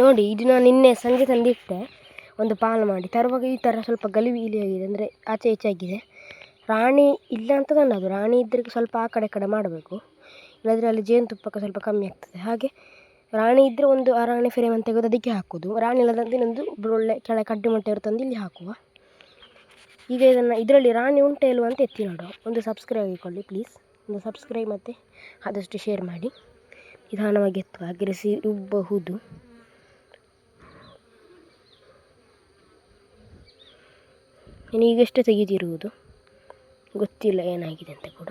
ನೋಡಿ, ಇದು ನಾನು ನಿನ್ನೆ ಸಂಜೆ ತಂದಿಟ್ಟೆ ಒಂದು ಪಾಲು ಮಾಡಿ. ತರುವಾಗ ಈ ಥರ ಸ್ವಲ್ಪ ಗಲಿಬಿಲಿ ಆಗಿದೆ ಅಂದರೆ ಆಚೆ ಈಚೆ ಆಗಿದೆ. ರಾಣಿ ಇಲ್ಲ ಅಂತ ನನ್ನದು ರಾಣಿ ಇದ್ದರೆ ಸ್ವಲ್ಪ ಆ ಕಡೆ ಕಡೆ ಮಾಡಬೇಕು. ಇಲ್ಲಾದರೆ ಅಲ್ಲಿ ಜೇನುತುಪ್ಪಕ್ಕೆ ಸ್ವಲ್ಪ ಕಮ್ಮಿ ಆಗ್ತದೆ. ಹಾಗೆ ರಾಣಿ ಇದ್ದರೆ ಒಂದು ಆ ರಾಣಿ ಅಂತ ತೆಗೆದು ಅದಕ್ಕೆ ಹಾಕೋದು. ರಾಣಿ ಇಲ್ಲದಂತೆ ಇನ್ನೊಂದು ಒಳ್ಳೆ ಕೆಳಗೆ ಕಡ್ಡಿ ಮೊಟ್ಟೆ ತಂದು ಇಲ್ಲಿ ಹಾಕುವ. ಈಗ ಇದನ್ನು ಇದರಲ್ಲಿ ರಾಣಿ ಉಂಟೆ ಇಲ್ವಾ ಅಂತ ಎತ್ತಿ ನೋಡುವ. ಒಂದು ಸಬ್ಸ್ಕ್ರೈಬ್ ಆಗಿಕೊಳ್ಳಿ ಪ್ಲೀಸ್ ಒಂದು ಸಬ್ಸ್ಕ್ರೈಬ್ ಮತ್ತು ಆದಷ್ಟು ಶೇರ್ ಮಾಡಿ. ನಿಧಾನವಾಗಿ ಎತ್ತುವ. ಅಗ್ರೆಸಿ ರುಬ್ಬಬಹುದು ಇನ್ನು ಈಗಷ್ಟೇ ತೆಗೆದಿರುವುದು. ಗೊತ್ತಿಲ್ಲ ಏನಾಗಿದೆ ಅಂತ ಕೂಡ.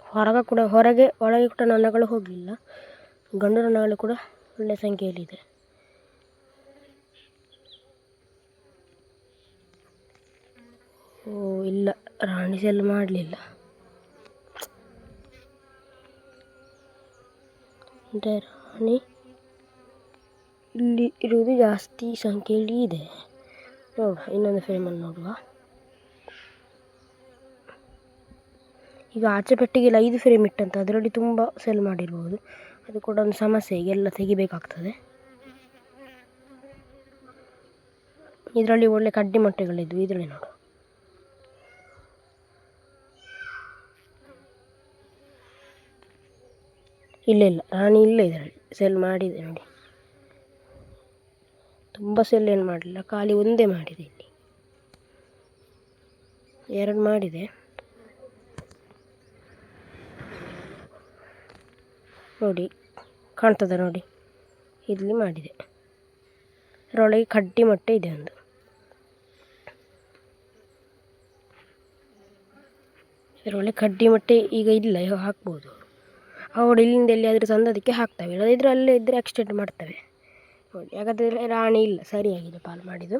ಹೊರಗೆ ಕೂಡ, ಹೊರಗೆ, ಒಳಗೆ ಕೂಡ ನೊಣಗಳು ಹೋಗಲಿಲ್ಲ. ಗಂಡು ನೊಣಗಳು ಕೂಡ ಒಳ್ಳೆಯ ಸಂಖ್ಯೆಯಲ್ಲಿದೆ ಓ, ಇಲ್ಲ. ರಾಣಿ ಮಾಡಲಿಲ್ಲ. ಅಂದರೆ ರಾಣಿ ಇಲ್ಲಿ ಇರುವುದು ಜಾಸ್ತಿ ಸಂಖ್ಯೆಯಲ್ಲಿ ಇದೆ. ನೋಡುವ, ಇನ್ನೊಂದು ಫ್ರೇಮಲ್ಲಿ ನೋಡುವ. ಈಗ ಆಚೆ ಪೆಟ್ಟಿಗೆಲ್ಲ ಐದು ಫ್ರೇಮ್ ಇಟ್ಟಂತ, ಅದರಲ್ಲಿ ತುಂಬ ಸೆಲ್ ಮಾಡಿರ್ಬೋದು. ಅದು ಕೂಡ ಒಂದು ಸಮಸ್ಯೆ ಎಲ್ಲ ತೆಗಿಬೇಕಾಗ್ತದೆ. ಇದರಲ್ಲಿ ಒಳ್ಳೆ ಕಡ್ಡಿ ಮೊಟ್ಟೆಗಳಿದ್ವು, ಇದರಲ್ಲಿ ನೋಡು ಇಲ್ಲ ಇಲ್ಲ ರಾಣಿ ಇಲ್ಲ ಇದರಲ್ಲಿ ಸೆಲ್ ಮಾಡಿದೆ ನೋಡಿ. ತುಂಬ ಸೆಲ್ ಏನು ಮಾಡಲಿಲ್ಲ ಖಾಲಿ ಒಂದೇ ಮಾಡಿದೆ ಇಲ್ಲಿ. ಎರಡು ಮಾಡಿದೆ. ನೋಡಿ, ಕಾಣ್ತದೆ ನೋಡಿ. ಇಲ್ಲಿ ಮಾಡಿದೆ. ಅದರೊಳಗೆ ಕಡ್ಡಿ ಮೊಟ್ಟೆ ಇದೆ ಒಂದು. ಇದರೊಳಗೆ ಕಡ್ಡಿ ಮೊಟ್ಟೆ ಈಗ ಇಲ್ಲ, ಹಾಕ್ಬೋದು. ಅವಳು ಇಲ್ಲಿಂದ ಎಲ್ಲಿಯಾದರೂ ತಂದದಕ್ಕೆ ಹಾಕ್ತವೆ ಇಲ್ಲದಿದ್ದರೆ ಅಲ್ಲೇ ಇದ್ದರೆ ಎಕ್ಸ್ಟೆಂಡ್ ಮಾಡ್ತವೆ. ನೋಡಿ, ಹಾಗಾದರೆ ರಾಣಿ ಇಲ್ಲ, ಸರಿಯಾಗಿದೆ ಪಾಲು ಮಾಡಿದ್ದು.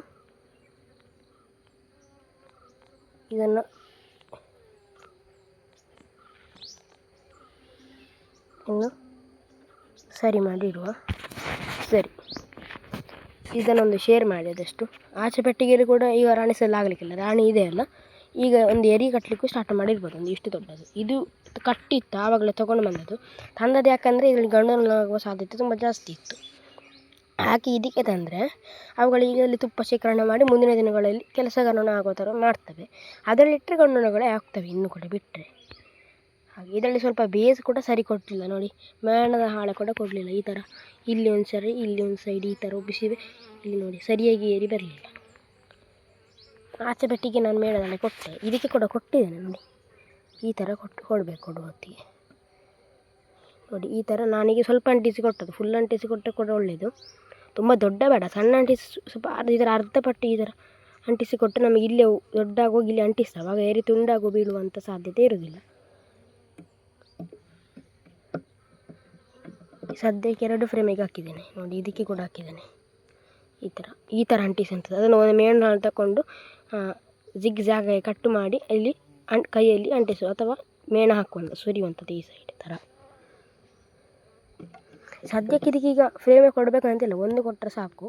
ಇದನ್ನು ಇನ್ನು ಸರಿ ಮಾಡಿ ಇಡುವ ಸರಿ. ಇದನ್ನೊಂದು ಶೇರ್ ಮಾಡಿ ಅದಷ್ಟು ಆಚೆ ಪೆಟ್ಟಿಗೆಯಲ್ಲಿ ಕೂಡ ಈಗ ರಾಣಿ ಸೆಲ್ ಆಗಲಿಕ್ಕಿಲ್ಲ, ರಾಣಿ ಇದೆ ಅಲ್ಲ. ಈಗ ಒಂದು ಎರಿ ಕಟ್ಟಲಿಕ್ಕೂ ಸ್ಟಾರ್ಟ್ ಮಾಡಿರ್ಬೋದು, ಒಂದು ಇಷ್ಟು ದೊಡ್ಡದು. ಇದು ಕಟ್ಟಿತ್ತು, ಆವಾಗಲೇ ತೊಗೊಂಡು ಬಂದದ್ದು. ತಂದದ್ದು ಯಾಕಂದರೆ ಇದರಲ್ಲಿ ಗಂಡನಾಗುವ ಸಾಧ್ಯತೆ ತುಂಬ ಜಾಸ್ತಿ ಇತ್ತು. ಹಾಕಿ ಇದಕ್ಕೆ ತಂದರೆ ಅವುಗಳು ಈಗಲೇ ತುಪ್ಪ ಶೇಖರಣೆ ಮಾಡಿ ಮುಂದಿನ ದಿನಗಳಲ್ಲಿ ಕೆಲಸ ಗಣನ ಆಗೋ ಥರ ಮಾಡ್ತವೆ. ಅದರಲ್ಲಿಟ್ಟರೆ ನೊಣಗಳೇ ಆಗ್ತವೆ ಇನ್ನು ಕೂಡ ಬಿಟ್ಟರೆ. ಹಾಗೆ ಇದರಲ್ಲಿ ಸ್ವಲ್ಪ ಬೇಸ್ ಕೂಡ ಸರಿ ಕೊಡಲಿಲ್ಲ ನೋಡಿ. ಮೇಣದ ಹಾಳೆ ಕೂಡ ಕೊಡಲಿಲ್ಲ ಈ ಥರ. ಇಲ್ಲಿ ಒಂದು ಸರಿ, ಇಲ್ಲಿ ಒಂದು ಸೈಡ್ ಈ ಥರ ಬಿಸಿವೆ ಇಲ್ಲಿ ನೋಡಿ ಸರಿಯಾಗಿ ಏರಿ ಬರಲಿಲ್ಲ. ಆಚೆ ಬೆಟ್ಟಿಗೆ ನಾನು ಮೇಣದಲ್ಲಿ ಕೊಟ್ಟೆ. ಇದಕ್ಕೆ ಕೂಡ ಕೊಟ್ಟಿದ್ದೇನೆ ನೋಡಿ. ಈ ಥರ ಕೊಟ್ಟು ಕೊಡಬೇಕು ಕೊಡುವ ಹೊತ್ತಿಗೆ. ನೋಡಿ ಈ ಥರ ನಾನೀಗ ಸ್ವಲ್ಪ ಅಂಟಿಸಿ ಕೊಟ್ಟದ್ದು. ಫುಲ್ ಅಂಟಿಸಿ ಕೊಟ್ಟರೆ ಕೂಡ ಒಳ್ಳೆಯದು ತುಂಬ ದೊಡ್ಡ ಬೇಡ. ಸಣ್ಣ ಅಂಟಿಸಿ ಸ್ವಲ್ಪ ಈ ಥರ ಅರ್ಧ ಪಟ್ಟು ಥರ ಅಂಟಿಸಿ ಕೊಟ್ಟರೆ ನಮಗೆ ಇಲ್ಲೇ ದೊಡ್ಡಾಗೋಗಿ ಇಲ್ಲಿ ಅಂಟಿಸ್ತವೆ ಆಗ ಏರಿ ತುಂಡಾಗೋ ಬೀಳುವಂಥ ಸಾಧ್ಯತೆ ಇರುವುದಿಲ್ಲ. ಸದ್ಯಕ್ಕೆ ಎರಡು ಫ್ರೇಮಿಗೆ ಹಾಕಿದ್ದೇನೆ. ನೋಡಿ, ಇದಕ್ಕೆ ಕೂಡ ಹಾಕಿದ್ದೇನೆ. ಈ ಥರ ಈ ಥರ ಅಂಟಿಸಿ ಅಂತದ್ದು. ಅದನ್ನು ಒಂದು ಮೇಣ ತಗೊಂಡು ಜಿಗ್ ಜಾಗ ಕಟ್ಟು ಮಾಡಿ, ಅಲ್ಲಿ ಅಂ ಕೈಯಲ್ಲಿ ಅಂಟಿಸುವ ಅಥವಾ ಮೇಣ ಹಾಕುವಂಥ, ಸುರಿಯುವಂಥದ್ದು ಈ ಸೈಡ್ ಥರ. ಸದ್ಯಕ್ಕೆ ಇದಕ್ಕೀಗ ಫ್ರೇಮೇ ಕೊಡಬೇಕಂತಿಲ್ಲ, ಒಂದು ಕೊಟ್ಟರೆ ಸಾಕು.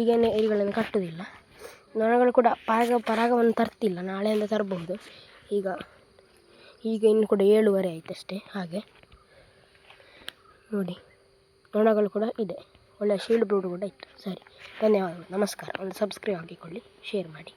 ಈಗೇನೆ ಎರಿಗಳನ್ನು ಕಟ್ಟುವುದಿಲ್ಲ ನೊಣಗಳು ಕೂಡ ಪರಾಗ, ಪರಾಗವನ್ನು ತರ್ತಿಲ್ಲ, ನಾಳೆಯಿಂದ ತರಬಹುದು. ಈಗ ಈಗ ಇನ್ನು ಕೂಡ ಏಳುವರೆ ಅಷ್ಟೇ ಹಾಗೆ. ನೋಡಿ, ನೊಣಗಳು ಕೂಡ ಇದೆ. ಒಳ್ಳೆಯ ಶೀಲ್ಡ್ ಬ್ರೂಡ್ ಕೂಡ ಇತ್ತು. ಸರಿ, ಧನ್ಯವಾದಗಳು. ನಮಸ್ಕಾರ. ಒಂದು ಸಬ್ಸ್ಕ್ರೈಬ್ ಹಾಕಿಕೊಳ್ಳಿ ಶೇರ್ ಮಾಡಿ.